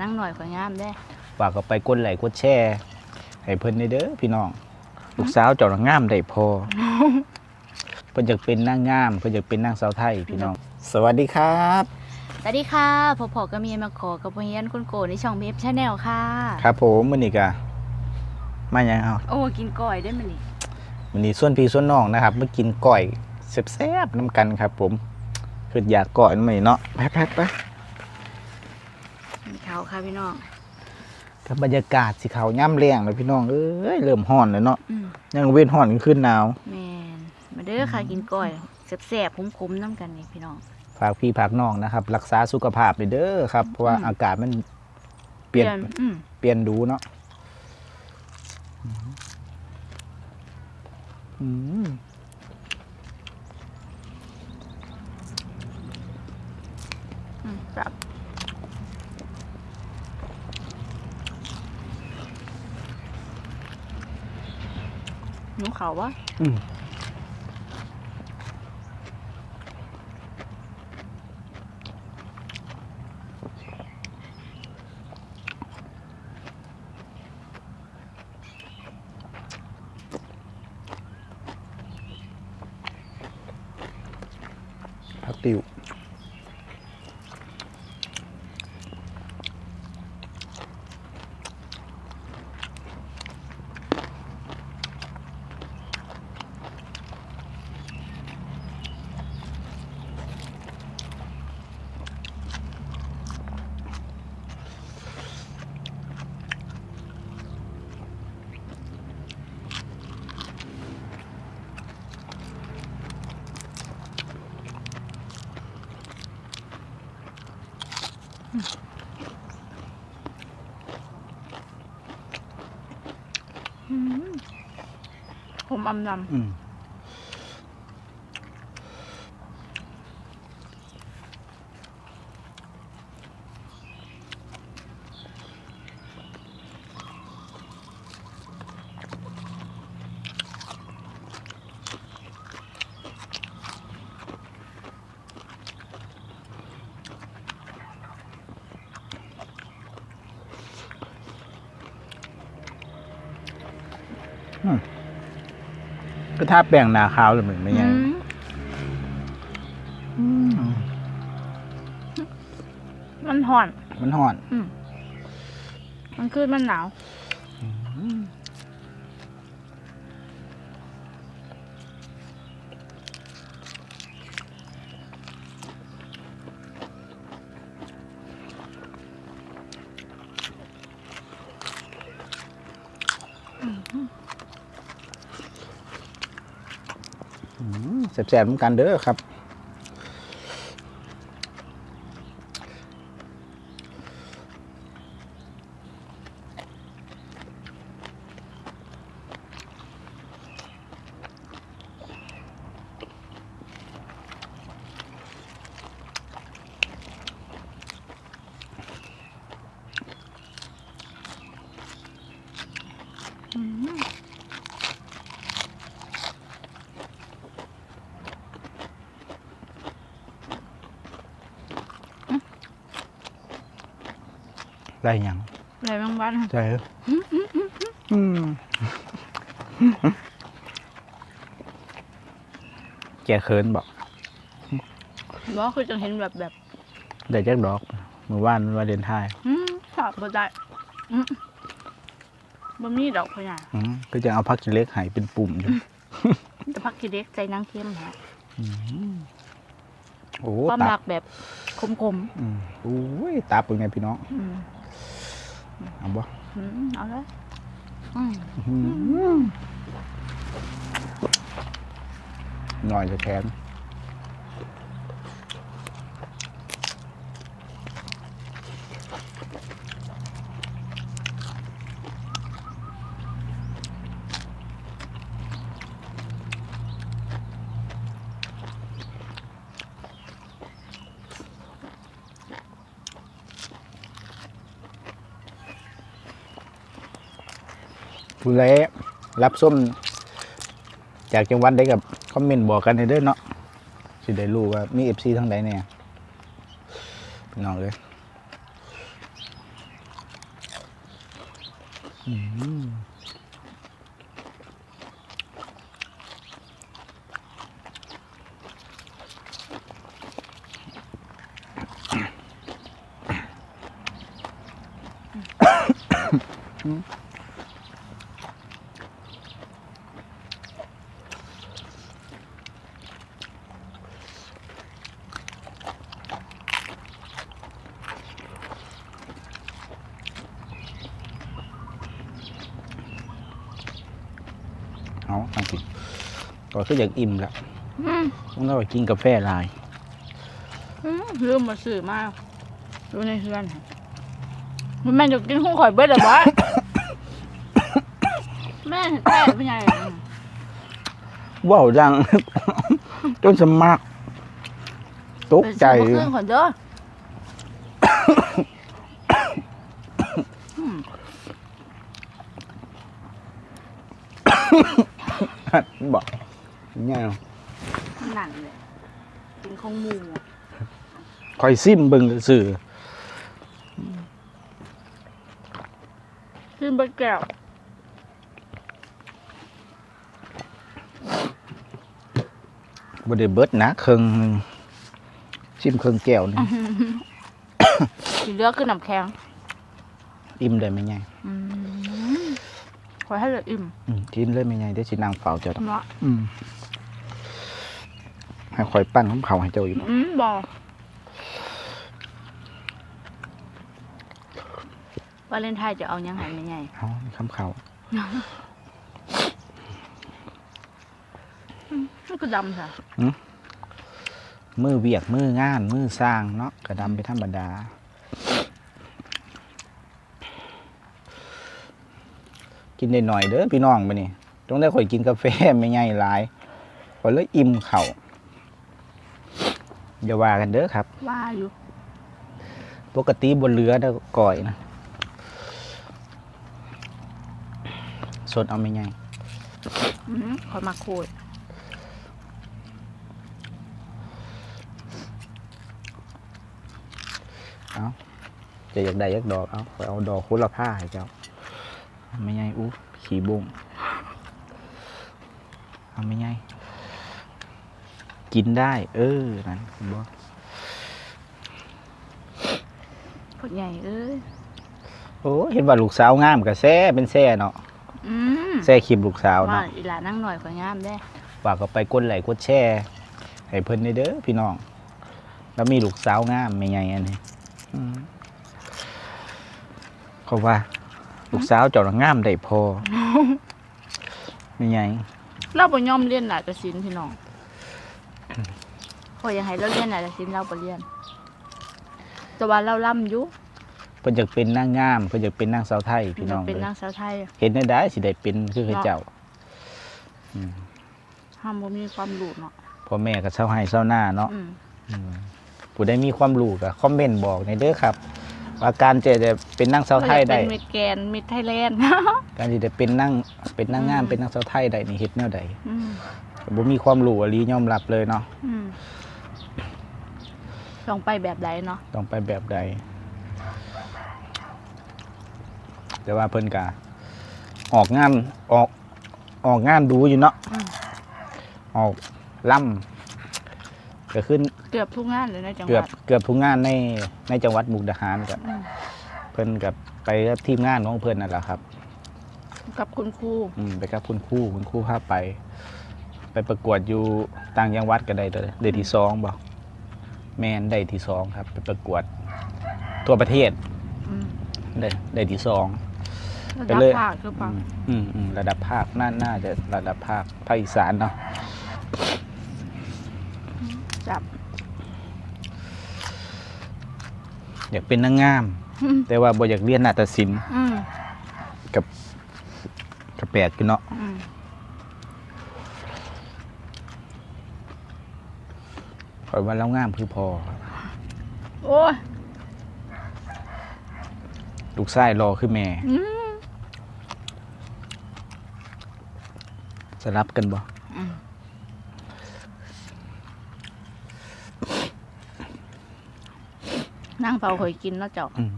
นั่งหน่อยข่อยงามได้ ฝากก็ไปกดไลค์กดแชร์ให้เพิ่นได้เด้อพี่น้อง ลูกสาวเจ้าน่ะงามได้พอ เพิ่นอยากเป็นนางงาม เพิ่นอยากเป็นนางสาวไทยพี่น้อง สวัสดีครับ สวัสดีค่ะพอพอก็มีมาขอกับพเฮียนคุณโกในช่องเมฟชาแนลค่ะ ครับผมมื้อนี้ก็มาหยังเอาโอ้กินก้อยได้มันนี่มื้อนี้ส่วนพี่ส่วนน้องนะครับมากินก้อยแซ่บๆน้ำกันครับ ผมคืออยากก้อยมื้อนี้เนาะไปไปไปมี เขาค่ะพี่น้องกับบรรยากาศสิเขาย่ำแรงเลยพี่น้องเอ้ยเริ่มฮ้อนแล้วเนาะอืมยังเว้นฮ้อนขึ้นหนาวแมนมาเด้อค่ะกินก้อยแสบๆคุ้มๆน้ำกันนี่พี่น้อง ฝากพี่ฝากน้องนะครับ รักษาสุขภาพด้วยเด้อครับเพราะว่าอืม อากาศมันเปลี่ยนอืมเปลี่ยนดูเนาะอืม อืมจับ หนูเขาวะอืมพักติว อืมผ มอำลอืม ก็ถ้าแป้งหนาขาวเลยมันไม่ำยังอืมมันห่อน มันห่อนอืมมันคือมันหนาว แสบๆเหมือนกันเด้อครับ ได้ยังอะไรบางวันใจเหรออืมแกเคินบอกบอกคือจะเห็นแบบแบบได้แจ็คดอกมือว่านวาเลนไทน์อืมชอบบ่ได้อืมบ่มีดอกพะยาอืมก็จะเอาพักกิเล็กใหายเป็นปุ่มอยู่แต่พักกีเด็กใจนางเข้มฮะโอ้ความตัรับกแบบคมอืมโอ้ยตับเป็นไงพี่น้องๆอืม เอาบ่อืมเอาเลยอืมอืมหน่อยจะแทน ผู้ใดรับส้มจากจังหวัดใดกับคอมเมนต์บอกกันให้เด้อเนาะสิได้รู้ว่ามีเอฟซีทั้งใดเนี่ยพี่น้องเลยอืม เอาตั้งกินก็คืออยากอิ่มแล้วอืมต้องเราไปกินกาแฟลายอืมลืมมาสื่อมากดูในเฮือนมันแม่นจะกินหุ้งข่อยเบิดเหรอวะแม่แม่เป็นไงว้าวดัง จนสมักตกใจไปซื้อมาเครื่องก่อนเด้อ บอกเนี่ยหนังเลยกินของหมูคอยซิมเบิ่งสื่อขึ้นเบิดแก้วบ่ได้เบิดนะเครื่องหนึ่งชิมเครื่องแก้วนี่สีเหลือคือน้ำแข็งอิ่มได้ไหมไงอืมข อให้เหลืออิ่มอืมกินเลยไหมไงเดี๋ยวสินางเฝ้าเจ้าดอกเนาะอืมให้คอยปั้นของเขาให้เจ้าอยู่อืมบอกวาเลนไทน์จะเอายังไงไม่ไงเอานี่คำเขามันก็ดำค่ะ มือเวียกมืองานมือสร้างเนาะกระดำไปธรรมดา กินได้หน่อยเด้อพี่น้องไปนี่ต้องได้ข่อยกินกาแฟไม่ง่ายหลายข่อยเลยอิ่มเข่าอย่าว่ากันเด้อครับ ว่าอยู่ ปกติบนเรือเด้อก่อยนะสดเอาไม่ง่ายอืมขอยมาโคดเอาจะอยากได้ยักดอกเอาข่อยเอาดอกคุละผ้าให้เจ้า ไม่ง่ายอู้ขี่บุ้งเอาไม่ง่ายกินได้ เออนั่นบ่พดใหญ่เอ้ยโอ้เห็นว่าลูกสาวงามกับแซ่เป็นแซ่เนาะอืมแซ่คลิปลูกสาวว่าเนาะอีหลานั่งหน่อยกว่างามได้ฝากก็ไปกดไลค์กดแชร์ให้เพิ่นได้เด้อพี่น้อง แล้วมีลูกสาวงามไม่ไงอันนี้อืมเขาว่า ลูกสาวเจ้าน่ะงามได้พอไม่ไงเราบ่ยอมเรียนหลายกระสินพี่น้องขอยอยากให้เราเรียนหลายกระสินเราบ่เรียน แต่ว่าเราล่ำอยู่เพิ่นอยากเป็นนางงามเพิ่นอยากเป็นนางสาวไทยพี่น้องเป็นเลยนางสาวไทยเห็นได้ได้สิได้เป็นคือเขาเจ้าห้ามบ่มีความรู้เนาะพ่อแม่ก็เศร้าให้เศร้าหน้าเนาะอืม อืมผู้ใดมีความรู้ก็คอมเมนต์บอกในอยเด้อครับ ว่าการจะได้เป็นนางสาวไทยได้เป็นมิดแกนมิดไทยแลนด์การที่จะเป็นนางเป็นนางงามอืมเป็นนางสาวไทยได้นี่เฮ็ดแนวใดอืมบ่มีความรู้อหลียอมรับเลยเนาะอืมลองไปแบบใดเนาะต้องไปแบบใดแต่ว่าเพิ่นก็ออกงานออกออกงานดูอยู่เนาะอืมออกล่ำ ก็ขึ้นเกือบทุกงานเลยในจังหเกือบวัดเกือบทุกงานในในจังหวัดมุกดาหารก็อืมเพิ่นกับไปกับทีมงานของเพิ่นนั่นแหละครับ กับคุณครูอืมไปกับคุณครูคุณครูพาไป ไปประกวดอยู่ต่างจังหวัดก็ได้เลยได้ที่สองบ่แมนได้ที่สองครับ ไปประกวดทั่วประเทศอืมได้ได้ที่สอง ระไปดับเลย ภาคคือเปล่าอืมอืมระดับภาคน่าน่าจะระดับภาคภาคอีสานเนาะ จับ อยากเป็นนางงามอืมแต่ว่าบ่อยากเรียนนาฏศิลป์อืมกระแปดกันเนาะอืมคอยว่าแล้วงามคือพอครับโอ้ยลูกชายรอคือแม่อืม สลับกันบ่ อืม นั่งเฝ้าเคยกินแล้วเจ้าอืม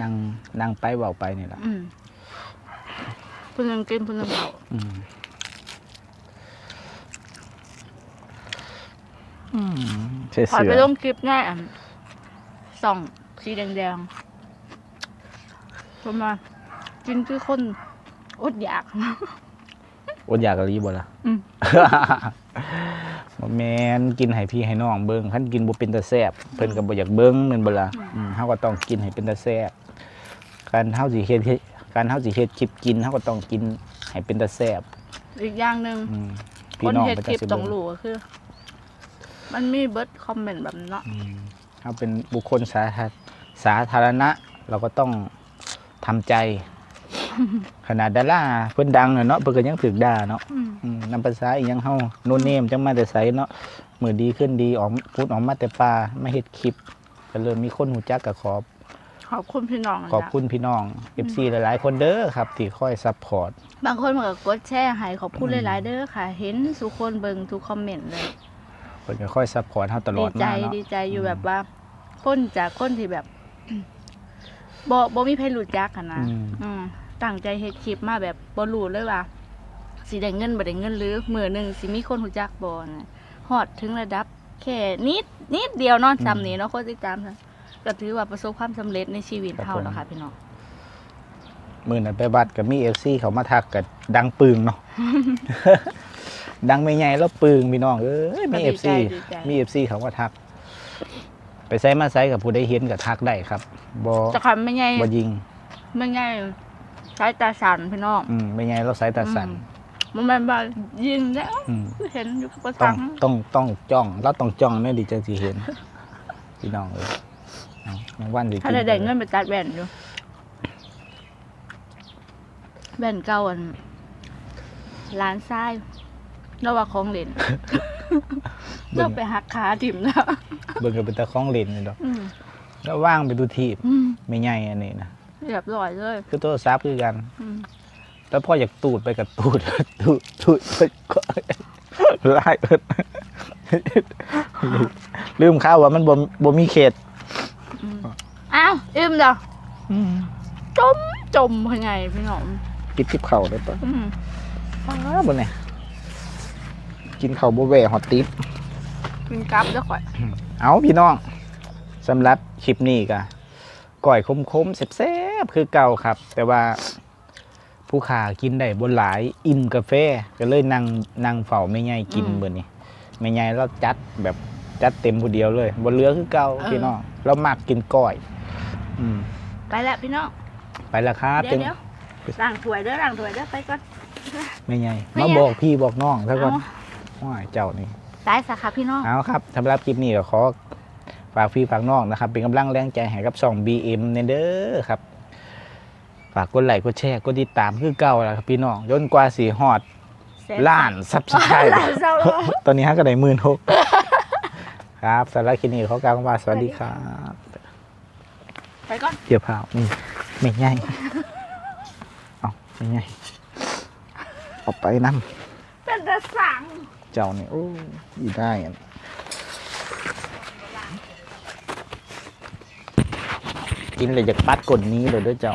นั่งนั่งไปเว้าไปนี่แหละอืมผู้หนึงกินผู้หนึงเผาอืมอืมเสือขอเสืไปอลงคลิปง่ายอะส่องสีแดงๆประมาณกินคือคนอดอยาก อดอยากกะรีบ่ล่ะอืม บ่แม่นกินให้พี่ให้น้องเบิ่งคันกินบ่เป็นตาแซ่บเพิ่นก็บ่อยากเบิ่งแม่นบ่ล่ะอืมเฮาก็ต้องกินให้เป็นตาแซ่บการเฮาสิเฮ็ดการเฮาสิเฮ็ดคลิปกินเฮาก็ต้องกินให้เป็นตาแซ่บอีกอย่างหนึ่งอืมคพี่นน้องเฮ็ดก็คลิจะปสิต้อเบิ่งงรู้ก็คือ มันมีเบิร์ดคอมเมนต์แบบนั้นเนาะอืมเฮาเป็นบุคคลสาธาสาธารณะ เราก็ต้องทำใจ ขนาดดาราเพิ่นดังน่ะเนาะเพิ่นก็ยังถูกด่าเนาะอืมอืม นำภาษาอีหยังเฮาโนเนมจังมาแต่ไสเนาะมือดีขึ้นดีออกพูดออกมาแต่ป่ามาเฮ็ดคลิปก็เริ่มมีคนหูจักก็ขอบ ขอบคุณพี่น้องนะขอบคุณพี่น้อง FC หลายๆ คนเด้อครับ ที่คอยซัพพอร์ต บางคนมันก็กดแชร์ให้ขอบคุณอืมหลายๆเด้อค่ะ เห็นทุกคนเบิ่งทุกคอมเมนต์เลย เพิ่นก็คอยซัพพอร์ตเฮาตลดีอดใจมาเนาะดีใจอยู่แบบว่าคนจากคนที่แบบบ่บ่มีใครรู้จักอะนะอืมอืมตั้งใจเฮ็ดคลิปมาแบบบ่รู้เลยว่า สิได้เงินบ่ได้เงินหรือมื้อหนึงสิมีคนรู้จักบ่นะฮอดถึงระดับ แค่นิดนิดเดียวเนาะจำนี้เนาะคนติดตามนะก็ถือว่าประสบความสำเร็จในชีวิตเฮาแล้วค่ะพี่น้อง มื้อนั้นไปบัดก็มี FC เขามาทักก็ดังปึงเนาะ ดังไม่ใหญ่แล้วปึงพี่น้องเอ้ยมีก็ดี FC ใจดีใจ มี FC เขามาทัก ไปไสมาไสกับผู้ใดเห็นก็ทักได้ครับบ่แต่คันไม่ใหญ่บ่ยิง ไม่ใหญ่สายตาสั่นพี่น้อง อืมไม่ใหญ่เราสายตาสั่นมั นแม่นว่ายิงแล้วอืม เห็นอยู่กับต้อทังงต้องต้องจ้องเราต้องจ้องแน่ดีจังสิเห็น พี่น้องเอ้ยเอาน้องวันสิถ้าได้ได้เงินไปตัดแว่นอยู่แว่นเก่าอันร้านทรายเราว่าของเล่นเบิ่เรางไปหักขาถิ่มแล้วเบิ่งก็เป็นตาของเล่นนี่ดอกอืมแล้วว่างไปดูทีบอืมไม่ใหญ่อันนี้นะเรียบร้อยเลย คือโทรศัพท์คือกัน อืม แล้วพ่ออยากตูดไปกับตูด ตูดตูดไปก็ไล่เอิดลืมข้าวว่ามันบ่บ่มีเขตอืมอ้าวอิ่มเด้อจมจมพะไงพี่น้องกินทิพเข่าวได้ปะอืมอ้าวบ่เนี่ยกินข้าวบ่แหวฮอตติปกินกลับเด้อข่อยเอาพี่น้องสำหรับคลิปนี้ก็ก่อยคมๆแซ่บๆคือเก่าครับ แต่ว่า ผู้ขากินได้บนหลายอิ่มกาแฟก็เลยนั่งนั่งเฝ้าไม่ใหญ่กินเบอร์นี้ไม่ใหญ่เราจัดแบบจัดเต็มผู้เดียวเลยบนเรือคือเก่าพี่น้องเรามักกินก้อยอืมไปแล้วพี่น้องไปแล้วครับเดี๋ยวเดี๋ยวล้างถ้วยเด้อล้างถ้วยเด้อไปก่อนไม่ใหญ่ไม่มาใหญ่บอกพี่บอกน้องซะก่อนเอาว้ายเจ้านี่ได้สะค่ะพี่น้องเอาครับสำหรับคลิปนี้ก็ขอฝากพี่ฝากน้องนะครับ เป็นกำลังแรงใจให้กับช่อง BM เนเด้อครับ ฝากกดไลค์กดแชร์กดติดตามคือเก่าแล้วครับพี่น้องจนกว่าสีฮอดล้านซับสไครต์ล้านเศร้าตอนนี้ฮะก็ได้หมื่นหกครับสำหรับคลิปนี้ขอกล่าวคำว่าสวัสดีครับไปก่อนเดี๋ยวพาวนี่ไม่ง่ายเอาไม่ง่ายเออกไปนั่เป็นตะสั่งเจ้านี่โอ้ยได้อะกินเลยจากปัดกดนี้เลยเด้วยเจ้า